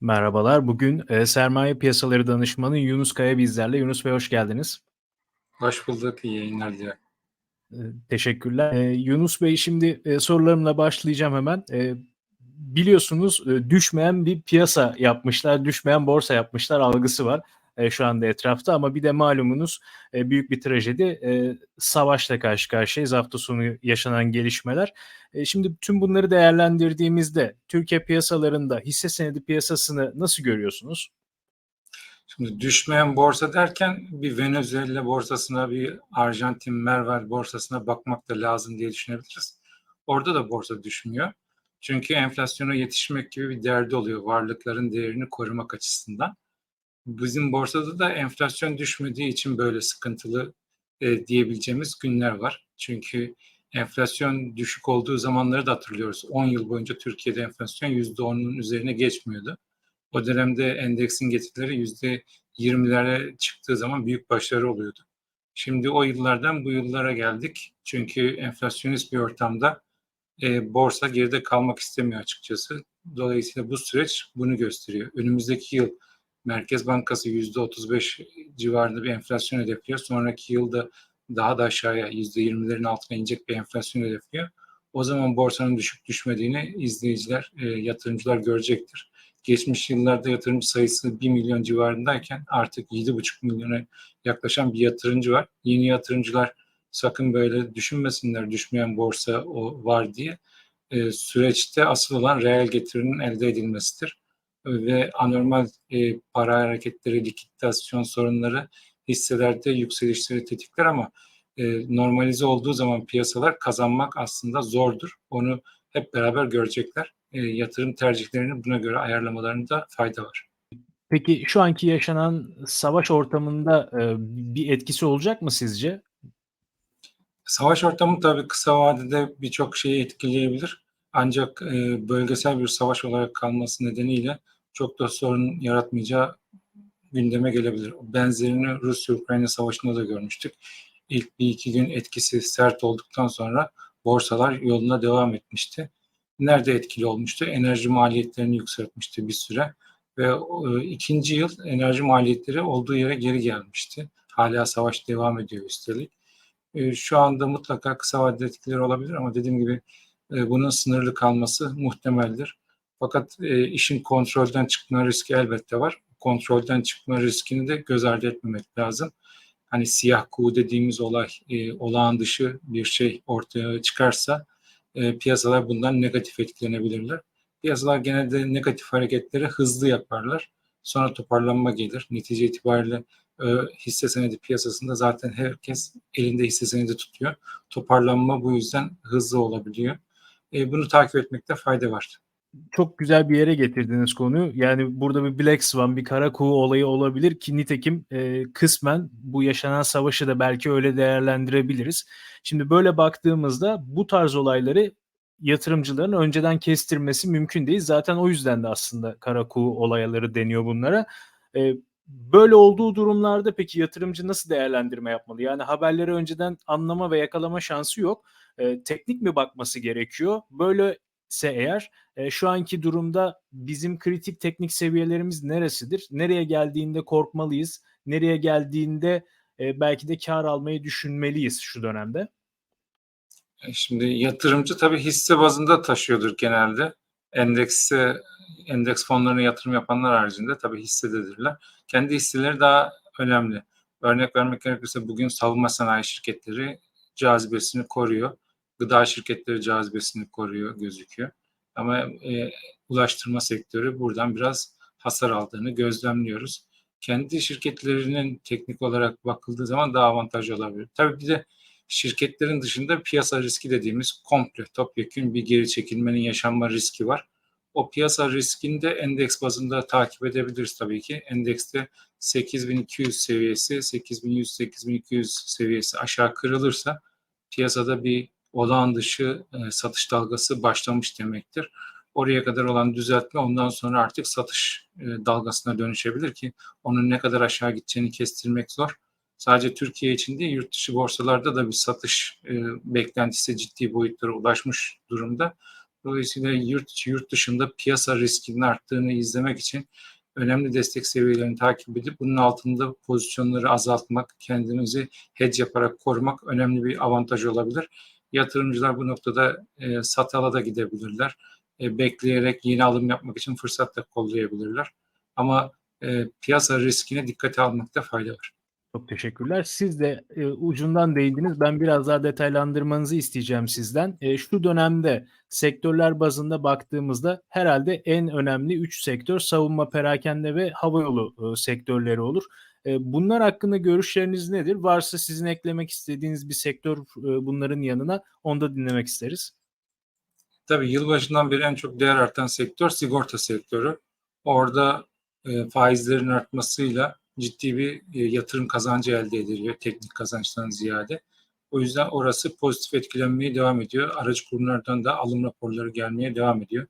Merhabalar. Bugün, eee, sermaye piyasaları danışmanı Yunus Kaya bizlerle. Yunus Bey hoş geldiniz. Hoş bulduk, iyi yayınlar dilerim. Eee, teşekkürler. Eee, Yunus Bey şimdi, eee, sorularımla başlayacağım hemen. Eee, biliyorsunuz, eee, düşmeyen bir piyasa yapmışlar, düşmeyen borsa yapmışlar algısı var, eee, şu anda etrafta ama bir de malumunuz, eee, büyük bir trajedi, eee, savaşla karşı karşıyayız. Hafta sonu yaşanan gelişmeler. Eee, şimdi tüm bunları değerlendirdiğimizde Türkiye piyasalarında hisse senedi piyasasını nasıl görüyorsunuz? Şimdi düşmeyen borsa derken bir Venezuela borsasına, bir Arjantin Merval borsasına bakmak da lazım diye düşünebiliriz. Orada da borsa düşmüyor. Çünkü enflasyona yetişmek gibi bir derdi oluyor varlıkların değerini korumak açısından. Bizim borsada da enflasyon düşmediği için böyle sıkıntılı e, diyebileceğimiz günler var. Çünkü enflasyon düşük olduğu zamanları da hatırlıyoruz. 10 yıl boyunca Türkiye'de enflasyon %10'un üzerine geçmiyordu. O dönemde endeksin getirileri yüzde yirmilere çıktığı zaman büyük başarı oluyordu. Şimdi o yıllardan bu yıllara geldik. Çünkü enflasyonist bir ortamda e, borsa geride kalmak istemiyor açıkçası. Dolayısıyla bu süreç bunu gösteriyor. Önümüzdeki yıl Merkez Bankası yüzde 35 civarında bir enflasyon hedefliyor. Sonraki yılda daha da aşağıya yüzde 20'lerin altına inecek bir enflasyon hedefliyor. O zaman borsanın düşük düşmediğini izleyiciler, e, yatırımcılar görecektir geçmiş yıllarda yatırımcı sayısı 1 milyon civarındayken artık 7,5 milyona yaklaşan bir yatırımcı var. Yeni yatırımcılar sakın böyle düşünmesinler düşmeyen borsa o var diye. E, süreçte asıl olan reel getirinin elde edilmesidir. Ve anormal e, para hareketleri, likitasyon sorunları hisselerde yükselişleri tetikler ama e, normalize olduğu zaman piyasalar kazanmak aslında zordur. Onu hep beraber görecekler e, yatırım tercihlerini buna göre ayarlamalarında fayda var. Peki şu anki yaşanan savaş ortamında e, bir etkisi olacak mı sizce? Savaş ortamı tabii kısa vadede birçok şeyi etkileyebilir. Ancak e, bölgesel bir savaş olarak kalması nedeniyle çok da sorun yaratmayacağı gündeme gelebilir. Benzerini Rusya-Ukrayna savaşında da görmüştük. İlk bir iki gün etkisi sert olduktan sonra borsalar yoluna devam etmişti nerede etkili olmuştu? Enerji maliyetlerini yükseltmişti bir süre ve e, ikinci yıl enerji maliyetleri olduğu yere geri gelmişti. Hala savaş devam ediyor üstelik. E, şu anda mutlaka kısa vadeli etkileri olabilir ama dediğim gibi e, bunun sınırlı kalması muhtemeldir. Fakat e, işin kontrolden çıkma riski elbette var. Kontrolden çıkma riskini de göz ardı etmemek lazım. Hani siyah kuğu dediğimiz olay, e, olağan dışı bir şey ortaya çıkarsa e, piyasalar bundan negatif etkilenebilirler. Piyasalar genelde negatif hareketleri hızlı yaparlar. Sonra toparlanma gelir. Netice itibariyle hisse senedi piyasasında zaten herkes elinde hisse senedi tutuyor. Toparlanma bu yüzden hızlı olabiliyor. E, bunu takip etmekte fayda var çok güzel bir yere getirdiniz konuyu. Yani burada bir Black Swan, bir kara kuğu olayı olabilir ki nitekim e, kısmen bu yaşanan savaşı da belki öyle değerlendirebiliriz. Şimdi böyle baktığımızda bu tarz olayları yatırımcıların önceden kestirmesi mümkün değil. Zaten o yüzden de aslında kara kuğu olayları deniyor bunlara. E, böyle olduğu durumlarda peki yatırımcı nasıl değerlendirme yapmalı? Yani haberleri önceden anlama ve yakalama şansı yok. E, teknik mi bakması gerekiyor? Böyle ise eğer e, şu anki durumda bizim kritik teknik seviyelerimiz neresidir? Nereye geldiğinde korkmalıyız? Nereye geldiğinde e, belki de kar almayı düşünmeliyiz şu dönemde? E, şimdi yatırımcı tabii hisse bazında taşıyordur genelde. Endekse endeks fonlarına yatırım yapanlar haricinde tabii hissededirler. Kendi hisseleri daha önemli. Örnek vermek gerekirse bugün savunma sanayi şirketleri cazibesini koruyor gıda şirketleri cazibesini koruyor gözüküyor. Ama e, ulaştırma sektörü buradan biraz hasar aldığını gözlemliyoruz. Kendi şirketlerinin teknik olarak bakıldığı zaman daha avantajlı olabilir. Tabii bir de şirketlerin dışında piyasa riski dediğimiz komple topyekun bir geri çekilmenin yaşanma riski var. O piyasa riskini de endeks bazında takip edebiliriz tabii ki. Endekste 8200 seviyesi, 8100-8200 seviyesi aşağı kırılırsa piyasada bir olağan dışı e, satış dalgası başlamış demektir. Oraya kadar olan düzeltme ondan sonra artık satış e, dalgasına dönüşebilir ki onun ne kadar aşağı gideceğini kestirmek zor. Sadece Türkiye için değil yurt dışı borsalarda da bir satış e, beklentisi ciddi boyutlara ulaşmış durumda. Dolayısıyla yurt yurt dışında piyasa riskinin arttığını izlemek için önemli destek seviyelerini takip edip bunun altında pozisyonları azaltmak, kendimizi hedge yaparak korumak önemli bir avantaj olabilir. Yatırımcılar bu noktada e, satala da gidebilirler. E, bekleyerek yeni alım yapmak için fırsat da kollayabilirler. Ama e, piyasa riskine dikkate almakta fayda var. Çok teşekkürler. Siz de e, ucundan değindiniz. Ben biraz daha detaylandırmanızı isteyeceğim sizden. E, şu dönemde sektörler bazında baktığımızda herhalde en önemli 3 sektör savunma, perakende ve havayolu e, sektörleri olur. E, bunlar hakkında görüşleriniz nedir? Varsa sizin eklemek istediğiniz bir sektör e, bunların yanına onu da dinlemek isteriz. Tabii yılbaşından beri en çok değer artan sektör sigorta sektörü. Orada e, faizlerin artmasıyla ciddi bir e, yatırım kazancı elde ediliyor teknik kazançtan ziyade. O yüzden orası pozitif etkilenmeye devam ediyor. Aracı kurumlardan da alım raporları gelmeye devam ediyor.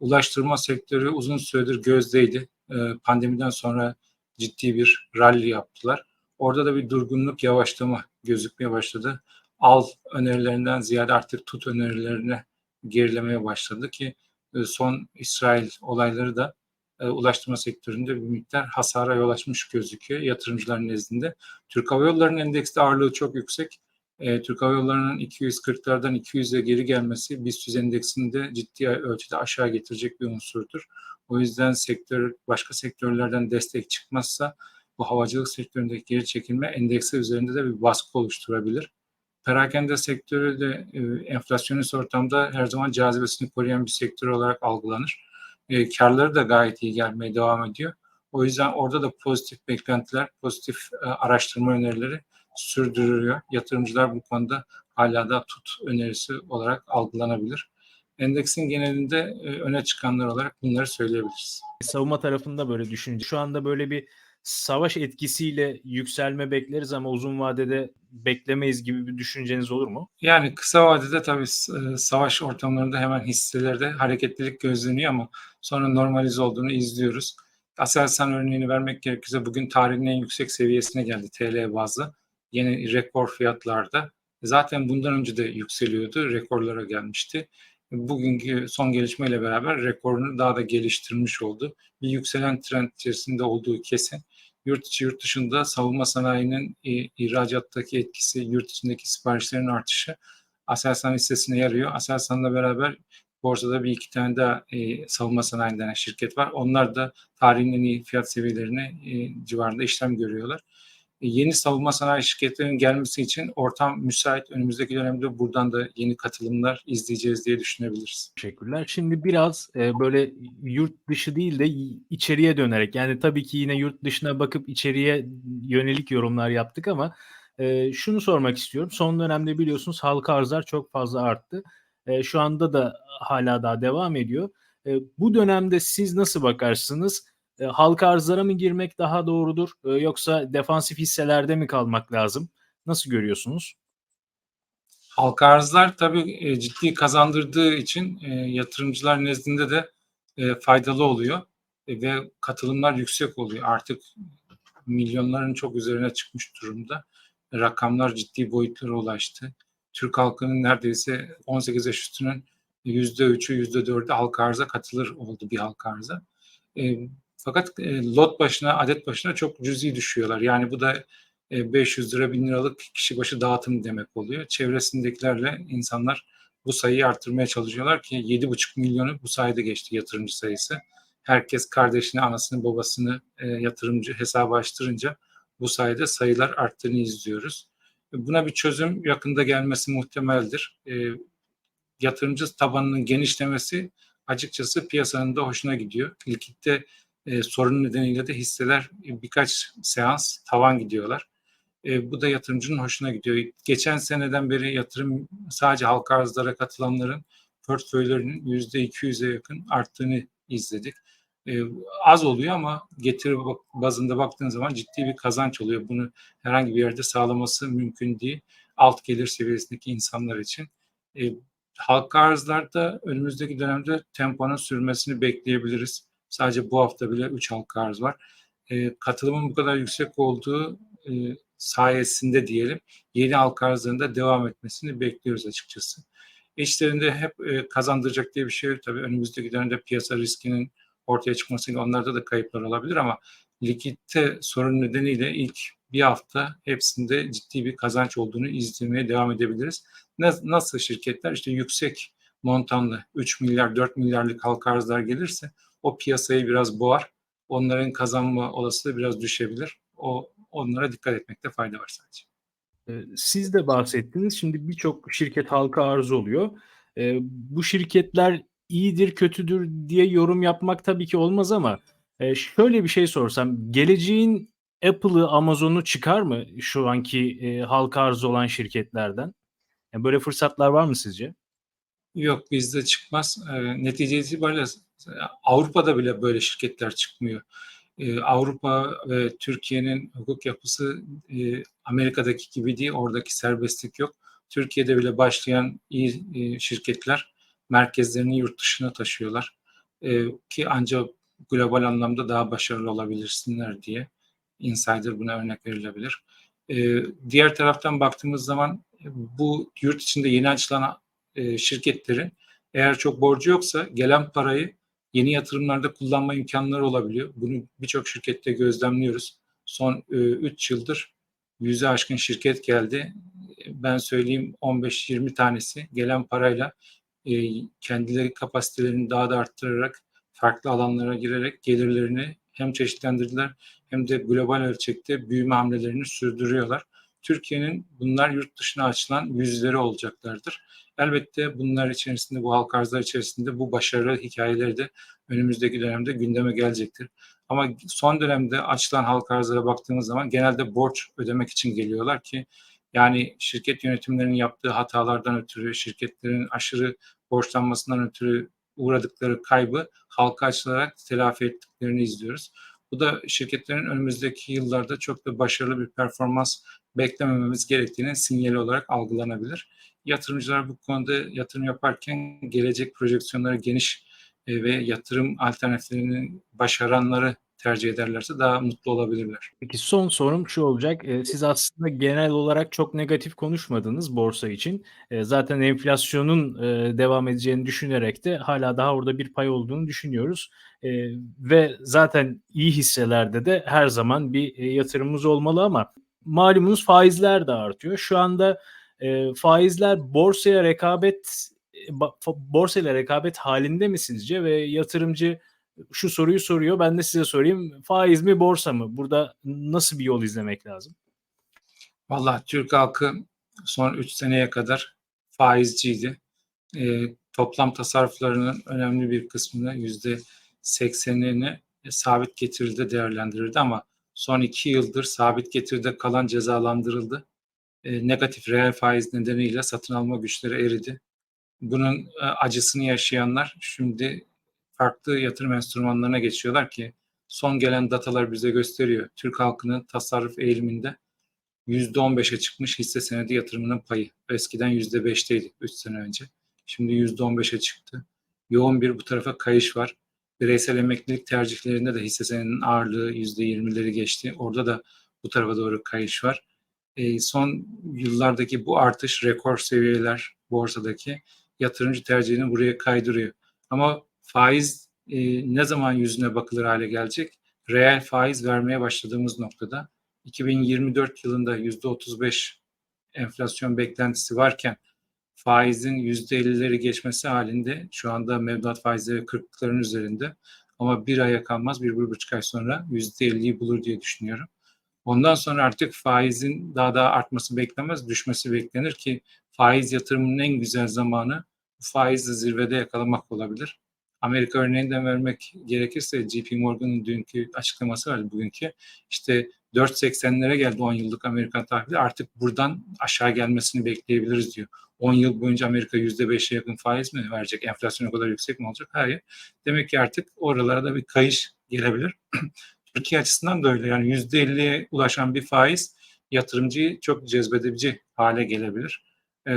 Ulaştırma sektörü uzun süredir gözdeydi. E, pandemiden sonra ciddi bir rally yaptılar. Orada da bir durgunluk, yavaşlama gözükmeye başladı. Al önerilerinden ziyade artık tut önerilerine gerilemeye başladı ki e, son İsrail olayları da e, ulaştırma sektöründe bir miktar hasara yol açmış gözüküyor yatırımcıların nezdinde. Türk Hava Yolları'nın endekste ağırlığı çok yüksek. E, Türk Hava Yolları'nın 240'lardan 200'e geri gelmesi BIST endeksinde ciddi ölçüde aşağı getirecek bir unsurdur. O yüzden sektör başka sektörlerden destek çıkmazsa bu havacılık sektöründeki geri çekilme endekse üzerinde de bir baskı oluşturabilir. Perakende sektörü de e, enflasyonist ortamda her zaman cazibesini koruyan bir sektör olarak algılanır. E, karları da gayet iyi gelmeye devam ediyor. O yüzden orada da pozitif beklentiler, pozitif e, araştırma önerileri sürdürülüyor. Yatırımcılar bu konuda hala da tut önerisi olarak algılanabilir. Endeksin genelinde e, öne çıkanlar olarak bunları söyleyebiliriz. Savunma tarafında böyle düşünce. Şu anda böyle bir savaş etkisiyle yükselme bekleriz ama uzun vadede beklemeyiz gibi bir düşünceniz olur mu? Yani kısa vadede tabii e, savaş ortamlarında hemen hisselerde hareketlilik gözleniyor ama sonra normalize olduğunu izliyoruz. Aselsan örneğini vermek gerekirse bugün tarihin en yüksek seviyesine geldi TL bazlı. Yeni rekor fiyatlarda. Zaten bundan önce de yükseliyordu, rekorlara gelmişti. Bugünkü son gelişmeyle beraber rekorunu daha da geliştirmiş oldu. Bir yükselen trend içerisinde olduğu kesin yurt içi yurt dışında savunma sanayinin e, ihracattaki etkisi, yurt içindeki siparişlerin artışı Aselsan hissesine yarıyor. Aselsan'la beraber borsada bir iki tane daha e, savunma sanayinden şirket var. Onlar da tarihin en iyi fiyat seviyelerine e, civarında işlem görüyorlar. Yeni savunma sanayi şirketlerinin gelmesi için ortam müsait. Önümüzdeki dönemde buradan da yeni katılımlar izleyeceğiz diye düşünebiliriz. Teşekkürler. Şimdi biraz e, böyle yurt dışı değil de içeriye dönerek yani tabii ki yine yurt dışına bakıp içeriye yönelik yorumlar yaptık ama e, şunu sormak istiyorum. Son dönemde biliyorsunuz halka arzlar çok fazla arttı. E, şu anda da hala daha devam ediyor. Bu dönemde siz nasıl bakarsınız? E, halka arzlara mı girmek daha doğrudur e, yoksa defansif hisselerde mi kalmak lazım? Nasıl görüyorsunuz? Halka arzlar tabii e, ciddi kazandırdığı için e, yatırımcılar nezdinde de e, faydalı oluyor e, ve katılımlar yüksek oluyor. Artık milyonların çok üzerine çıkmış durumda. Rakamlar ciddi boyutlara ulaştı. Türk halkının neredeyse 18 yaş üstünün %3'ü %4'ü halka arza katılır oldu bir halka arza. E, fakat e, lot başına, adet başına çok cüzi düşüyorlar. Yani bu da e, 500 lira, 1000 liralık kişi başı dağıtım demek oluyor. Çevresindekilerle insanlar bu sayıyı arttırmaya çalışıyorlar ki 7,5 milyonu bu sayede geçti yatırımcı sayısı. Herkes kardeşini, anasını, babasını e, yatırımcı hesaba açtırınca bu sayede sayılar arttığını izliyoruz. Buna bir çözüm yakında gelmesi muhtemeldir. E, yatırımcı tabanının genişlemesi açıkçası piyasanın da hoşuna gidiyor. Likitte e, sorun nedeniyle de hisseler e, birkaç seans tavan gidiyorlar. E, bu da yatırımcının hoşuna gidiyor. Geçen seneden beri yatırım sadece halka arzlara katılanların portföylerinin %200'e yakın arttığını izledik. E, az oluyor ama getiri bazında baktığın zaman ciddi bir kazanç oluyor. Bunu herhangi bir yerde sağlaması mümkün değil. Alt gelir seviyesindeki insanlar için. E, halka arzlarda önümüzdeki dönemde temponun sürmesini bekleyebiliriz. Sadece bu hafta bile 3 halka arz var. E, katılımın bu kadar yüksek olduğu e, sayesinde diyelim yeni halka arzlarında devam etmesini bekliyoruz açıkçası. İçlerinde hep e, kazandıracak diye bir şey yok. Tabii önümüzdeki dönemde piyasa riskinin ortaya çıkmasıyla onlarda da kayıplar olabilir ama likitte sorun nedeniyle ilk bir hafta hepsinde ciddi bir kazanç olduğunu izlemeye devam edebiliriz. Nasıl şirketler? işte yüksek montanlı 3 milyar 4 milyarlık halka arzlar gelirse o piyasayı biraz boğar. Onların kazanma olasılığı biraz düşebilir. O onlara dikkat etmekte fayda var sadece. Siz de bahsettiniz. Şimdi birçok şirket halka arz oluyor. Bu şirketler iyidir, kötüdür diye yorum yapmak tabii ki olmaz ama şöyle bir şey sorsam, geleceğin Apple'ı, Amazon'u çıkar mı şu anki halka arz olan şirketlerden? Yani böyle fırsatlar var mı sizce? Yok bizde çıkmaz. E, netice itibariyle Avrupa'da bile böyle şirketler çıkmıyor. E, Avrupa ve Türkiye'nin hukuk yapısı e, Amerika'daki gibi değil. Oradaki serbestlik yok. Türkiye'de bile başlayan iyi e, şirketler merkezlerini yurt dışına taşıyorlar. E, ki ancak global anlamda daha başarılı olabilirsinler diye. Insider buna örnek verilebilir. Diğer taraftan baktığımız zaman bu yurt içinde yeni açılan şirketlerin eğer çok borcu yoksa gelen parayı yeni yatırımlarda kullanma imkanları olabiliyor. Bunu birçok şirkette gözlemliyoruz. Son 3 e, yıldır yüze aşkın şirket geldi. Ben söyleyeyim 15-20 tanesi gelen parayla e, kendileri kapasitelerini daha da arttırarak farklı alanlara girerek gelirlerini hem çeşitlendirdiler hem de global ölçekte büyüme hamlelerini sürdürüyorlar. Türkiye'nin bunlar yurt dışına açılan yüzleri olacaklardır. Elbette bunlar içerisinde, bu halk arzlar içerisinde bu başarılı hikayeleri de önümüzdeki dönemde gündeme gelecektir. Ama son dönemde açılan halk arzlara baktığımız zaman genelde borç ödemek için geliyorlar ki yani şirket yönetimlerinin yaptığı hatalardan ötürü, şirketlerin aşırı borçlanmasından ötürü uğradıkları kaybı halka açılarak telafi ettiklerini izliyoruz. Bu da şirketlerin önümüzdeki yıllarda çok da başarılı bir performans beklemememiz gerektiğini sinyali olarak algılanabilir. Yatırımcılar bu konuda yatırım yaparken gelecek projeksiyonları geniş e, ve yatırım alternatiflerini başaranları tercih ederlerse daha mutlu olabilirler. Peki son sorum şu olacak. Siz aslında genel olarak çok negatif konuşmadınız borsa için. Zaten enflasyonun devam edeceğini düşünerek de hala daha orada bir pay olduğunu düşünüyoruz. Ve zaten iyi hisselerde de her zaman bir yatırımımız olmalı ama malumunuz faizler de artıyor. Şu anda faizler borsaya rekabet borsayla rekabet halinde mi sizce ve yatırımcı şu soruyu soruyor. Ben de size sorayım. Faiz mi borsa mı? Burada nasıl bir yol izlemek lazım? Vallahi Türk halkı son 3 seneye kadar faizciydi. E, toplam tasarruflarının önemli bir kısmını yüzde 80'ini sabit getiride değerlendirirdi ama son 2 yıldır sabit getiride kalan cezalandırıldı. E, negatif reel faiz nedeniyle satın alma güçleri eridi. Bunun e, acısını yaşayanlar şimdi farklı yatırım enstrümanlarına geçiyorlar ki son gelen datalar bize gösteriyor. Türk halkının tasarruf eğiliminde %15'e çıkmış hisse senedi yatırımının payı. Eskiden %5'teydi 3 sene önce. Şimdi %15'e çıktı. Yoğun bir bu tarafa kayış var. Bireysel emeklilik tercihlerinde de hisse senedinin ağırlığı %20'leri geçti. Orada da bu tarafa doğru kayış var. E, son yıllardaki bu artış rekor seviyeler borsadaki yatırımcı tercihini buraya kaydırıyor. Ama faiz e, ne zaman yüzüne bakılır hale gelecek? Reel faiz vermeye başladığımız noktada 2024 yılında %35 enflasyon beklentisi varken faizin %50'leri geçmesi halinde şu anda mevduat faizleri 40'ların üzerinde ama bir aya kalmaz, bir, bir buçuk ay sonra %50'yi bulur diye düşünüyorum. Ondan sonra artık faizin daha da artması beklemez, düşmesi beklenir ki faiz yatırımının en güzel zamanı faizi zirvede yakalamak olabilir. Amerika örneğinden vermek gerekirse JP Morgan'ın dünkü açıklaması var bugünkü. İşte 4.80'lere geldi 10 yıllık Amerikan tahvili artık buradan aşağı gelmesini bekleyebiliriz diyor. 10 yıl boyunca Amerika %5'e yakın faiz mi verecek? Enflasyon o kadar yüksek mi olacak? Hayır. Demek ki artık oralara da bir kayış gelebilir. Türkiye açısından da öyle. Yani %50'ye ulaşan bir faiz yatırımcıyı çok cezbedebici hale gelebilir. E,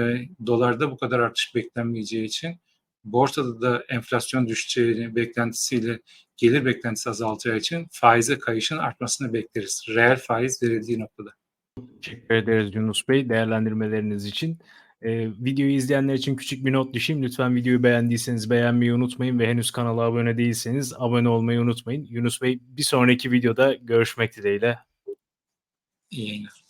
dolarda bu kadar artış beklenmeyeceği için borsada da enflasyon düşeceğini beklentisiyle gelir beklentisi azaltacağı için faize kayışın artmasını bekleriz. Reel faiz verildiği noktada. Teşekkür ederiz Yunus Bey değerlendirmeleriniz için. Ee, videoyu izleyenler için küçük bir not düşeyim. Lütfen videoyu beğendiyseniz beğenmeyi unutmayın ve henüz kanala abone değilseniz abone olmayı unutmayın. Yunus Bey bir sonraki videoda görüşmek dileğiyle. İyi yayınlar.